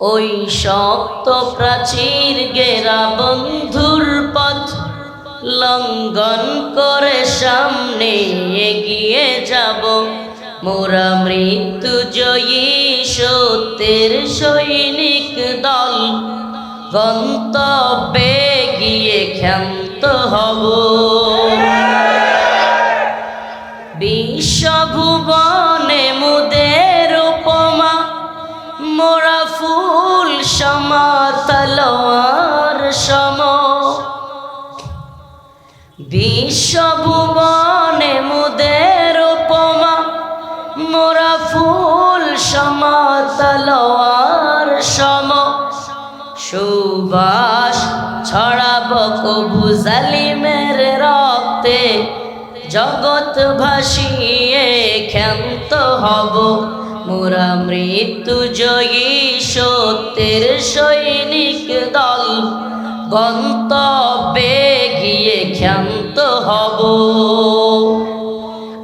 ওই শক্ত প্রাচীর গেরা বন্ধুর পথ লঙ্ঘন করে সামনে এগিয়ে যাব। মোরা মৃত্যু জয়ী সত্যের সৈনিক দল। গন্তব্যে গিয়ে ক্ষান্ত হব। ফুল সমাতলোয়ার সম। বিশ্বভুবনে মুদের উপমা, মোরা ফুল সমাতলোয়ার সম। সুবাস ছড়াব কবু জালিমের রক্তে, জগৎ ভাসিয়ে ক্ষান্ত হব। মোরা মৃত্যু জয়ী সত্যের সৈনিক দল গন্তব্যে গিয়ে ক্ষান্ত হব।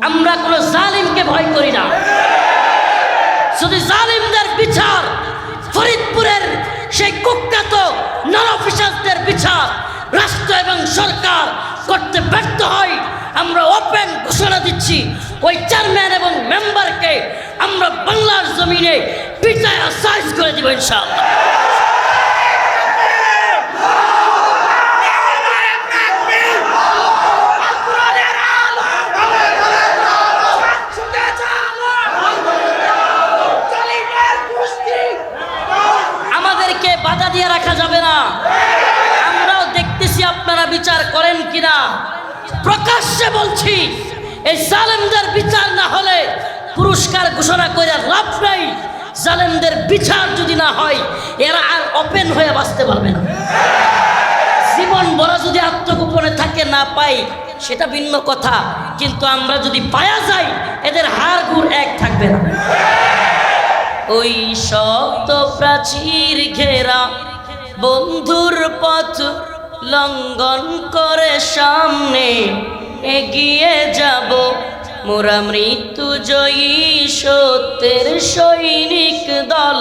আমরা কোনো জালিমকে ভয় করি না। শুধু জালিমদের বিচার, ফরিদপুরের সেই কুখ্যাত নর অফিসারদের বিচার, রাষ্ট্র এবং সরকার করতে ব্যর্থ হয় আমরা ওপেন ঘোষণা দিচ্ছি। ওই চেয়ারম্যান এবং মেম্বারকে আমরা বাংলার জমিনে পিটায় সাইজ করে দিব ইনশাআল্লাহ। করেন কিনা? প্রকাশ্যে বলছি, এই জালেমদের বিচার না হলে পুরস্কার ঘোষণা করে লাভ নাই। জালেমদের বিচার যদি না হয়, এরা আর ওপেন হয়ে বাঁচতে পারবে না। জীবন বড় যদি আত্মগোপনে থাকে, না পাই, সেটা ভিন্ন কথা। কিন্তু আমরা যদি পায়া যাই, এদের হার গুড় এক থাকবে না। ওই শক্ত প্রাচীর ঘেরা বন্ধুর পথ লঙ্ঘন করে সামনে এগিয়ে যাব। মোরা মৃত্যু জয়ী সত্যের সৈনিক দল।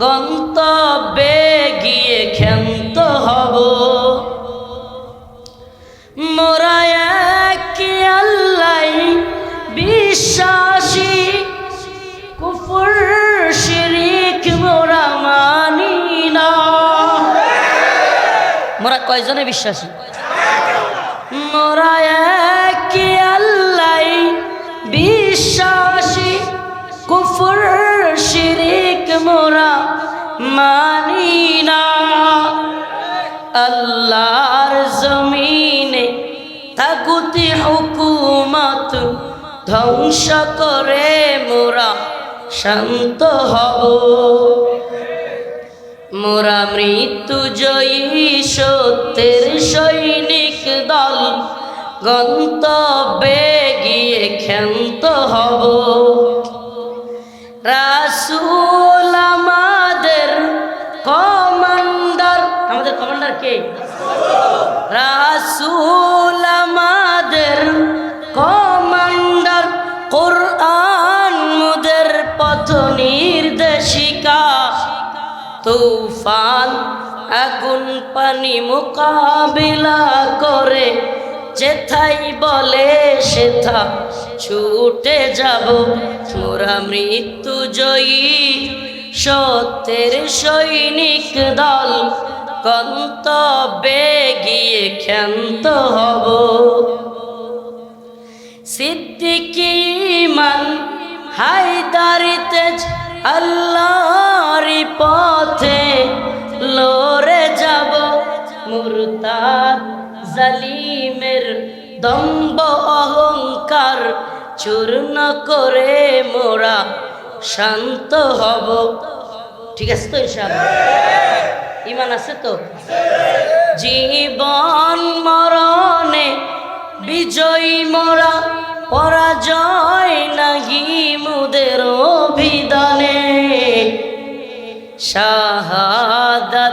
গন্তব্যে গিয়ে ক্ষান্ত হব। কয়জনে বিশ্বাসী? মোরা এক আল্লাহ, বিশ্বাসী। কুফর শিরিক মোরা মানি না। আল্লাহর জমিনে তাগুতি হুকুমত ধ্বংস করে মোরা শান্ত হব। মোরা মৃত্যু জয়ী সত্যের সৈনিক দল। গন্তব্যে গিয়ে ক্ষান্ত হব। রাসুল আমাদের কমান্ডার। আমাদের কমান্ডার কে? রাসুল তুফান আগুন পানি মোকাবিলা করে, যেথাই বলে সেথা ছুটে যাব। মোরা মৃত্যু জয়ী, সত্যের সৈনিক দল, গন্তব্যে গিয়ে ক্ষান্ত হব। সিদ্দিকি মান হায়দারিতে আল্লাহরি পথে লড়ে যাব মুরতাদ জালিমের দম্ব অহংকার চূর্ণ করে মোরা শান্ত হব। ঠিক আছে তো ইনশাআল্লাহ? ইমান আছে তো? জীবন মরণে বিজয়ী মোরা, পরাজয় নাহি মুদের শাহাদাতের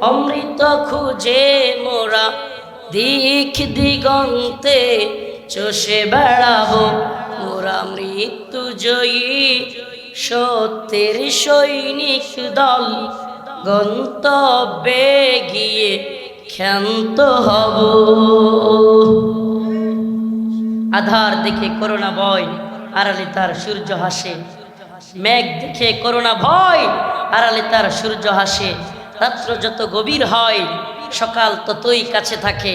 অমৃত খুঁজে মোরা দিক দিগন্তে চষে বেড়াবো মোরা মৃত্যু জয়ী সত্যের সৈনিক দল গন্তব্যে গিয়ে ক্ষান্ত হব। আধার দেখে করোনা বয় আড়ালে তার সূর্য হাসে। মেঘ দেখে করোনা ভয়, আড়ালে তার সূর্য হাসে। রাত্র যত গভীর হয়, সকাল ততই কাছে থাকে।